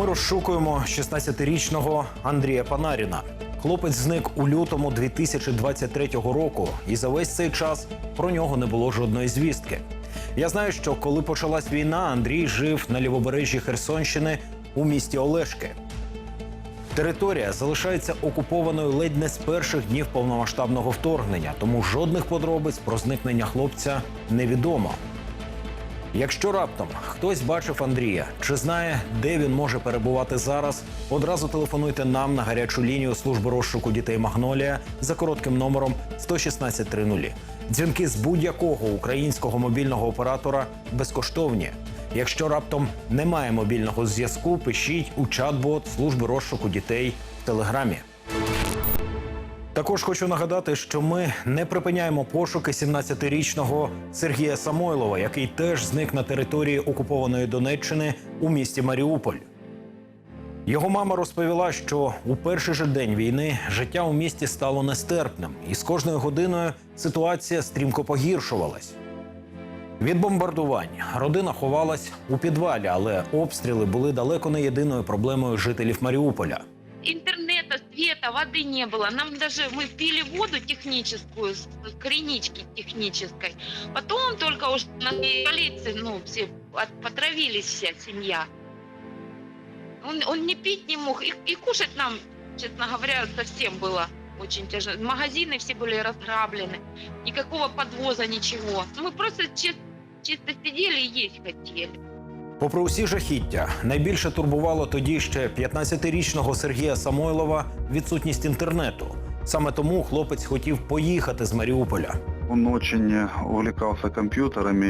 Ми розшукуємо 16-річного Андрія Панаріна. Хлопець зник у лютому 2023 року, і за весь цей час про нього не було жодної звістки. Я знаю, що коли почалась війна, Андрій жив на лівобережжі Херсонщини у місті Олешки. Територія залишається окупованою ледь не з перших днів повномасштабного вторгнення, тому жодних подробиць про зникнення хлопця невідомо. Якщо раптом хтось бачив Андрія чи знає, де він може перебувати зараз, одразу телефонуйте нам на гарячу лінію служби розшуку дітей Магнолія за коротким номером 11630. Дзвінки з будь-якого українського мобільного оператора безкоштовні. Якщо раптом немає мобільного зв'язку, пишіть у чат-бот служби розшуку дітей в телеграмі. Також хочу нагадати, що ми не припиняємо пошуки 17-річного Сергія Самойлова, який теж зник на території окупованої Донеччини у місті Маріуполь. Його мама розповіла, що у перший же день війни життя у місті стало нестерпним, і з кожною годиною ситуація стрімко погіршувалась. Від бомбардувань родина ховалась у підвалі, але обстріли були далеко не єдиною проблемою жителів Маріуполя. интернета, света, воды не было. Нам даже мы пили воду техническую, с кринички технической. Потом только уж на полиции, ну, все от- потравились вся семья. Он, он не пить не мог и, и кушать нам, честно говоря, совсем было очень тяжело. Магазины все были разграблены, никакого подвоза, ничего. Мы просто чис- чисто сидели и есть хотели. Попри усі жахіття, найбільше турбувало тоді ще 15-річного Сергія Самойлова відсутність інтернету. Саме тому хлопець хотів поїхати з Маріуполя. Он очень увлекался компьютерами,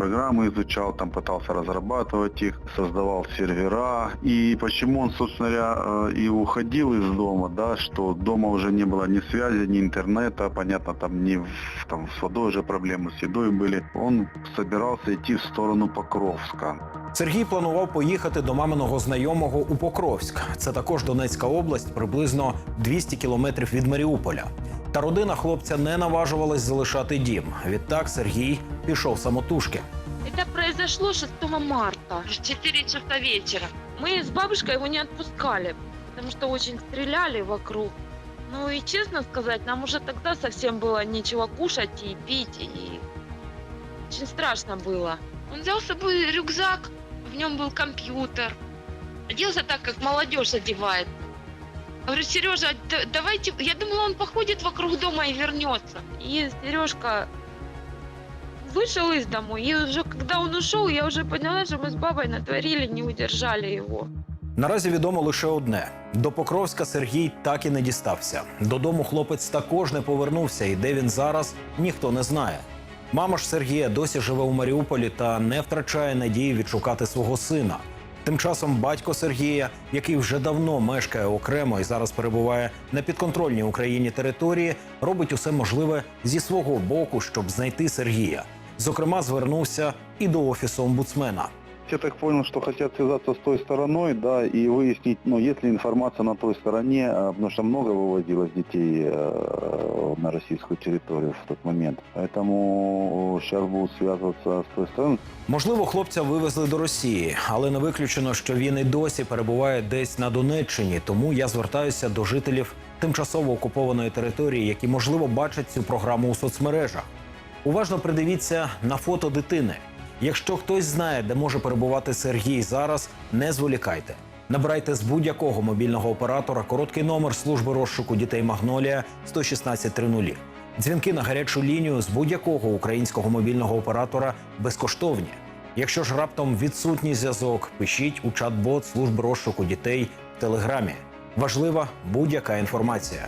программы изучал, там пытался разрабатывать их, создавал сервера. И почему он, собственно говоря, э, и уходил из дома, да, что дома уже не было ни связи, ни интернета, понятно, там ни в- там, с водой уже проблемы, с едой были. Он собирался идти в сторону Покровска. Сергій планував поїхати до маминого знайомого у Покровськ. Це також Донецька область, приблизно 200 кілометрів від Маріуполя. Та родина хлопця не наважувалась залишати дім. Відтак Сергій пішов самотужки. Это произошло 6 марта, в 4 часа вечера. Мы с бабушкой его не отпускали, потому что очень стреляли вокруг. Ну и честно сказать, нам уже тогда совсем было нечего кушать и пить, и очень страшно было. Он взял с собой рюкзак, в нем был компьютер. Оделся так, как молодежь одевает. Говорю, Сережа, д- давайте... Я думала, он походит вокруг дома и вернется. И Сережка вышел из дому, и уже когда он ушел, я уже поняла, что мы с бабой натворили, не удержали его. Наразі відомо лише одне: до Покровська Сергій так і не дістався. Додому хлопець також не повернувся, і де він зараз ніхто не знає. Мама ж Сергія досі живе у Маріуполі та не втрачає надії відшукати свого сина. Тим часом батько Сергія, який вже давно мешкає окремо і зараз перебуває на підконтрольній Україні території, робить усе можливе зі свого боку, щоб знайти Сергія. Зокрема, звернувся і до офісу омбудсмена Я так понял, что хотят связаться с той стороной, да, и выяснить, ну, есть ли информация на той стороне, а, потому что много выводилось детей э, на российскую территорию в тот момент. Поэтому сейчас будут связываться с той стороной. Можливо, хлопця вивезли до Росії, але не виключено, що він і досі перебуває десь на Донеччині. Тому я звертаюся до жителів тимчасово окупованої території, які можливо бачать цю програму у соцмережах. Уважно придивіться на фото дитини. Якщо хтось знає, де може перебувати Сергій зараз, не зволікайте. Набирайте з будь-якого мобільного оператора короткий номер служби розшуку дітей Магнолія 11630. Дзвінки на гарячу лінію з будь-якого українського мобільного оператора безкоштовні. Якщо ж раптом відсутній зв'язок, пишіть у чат-бот служби розшуку дітей в телеграмі. Важлива будь-яка інформація.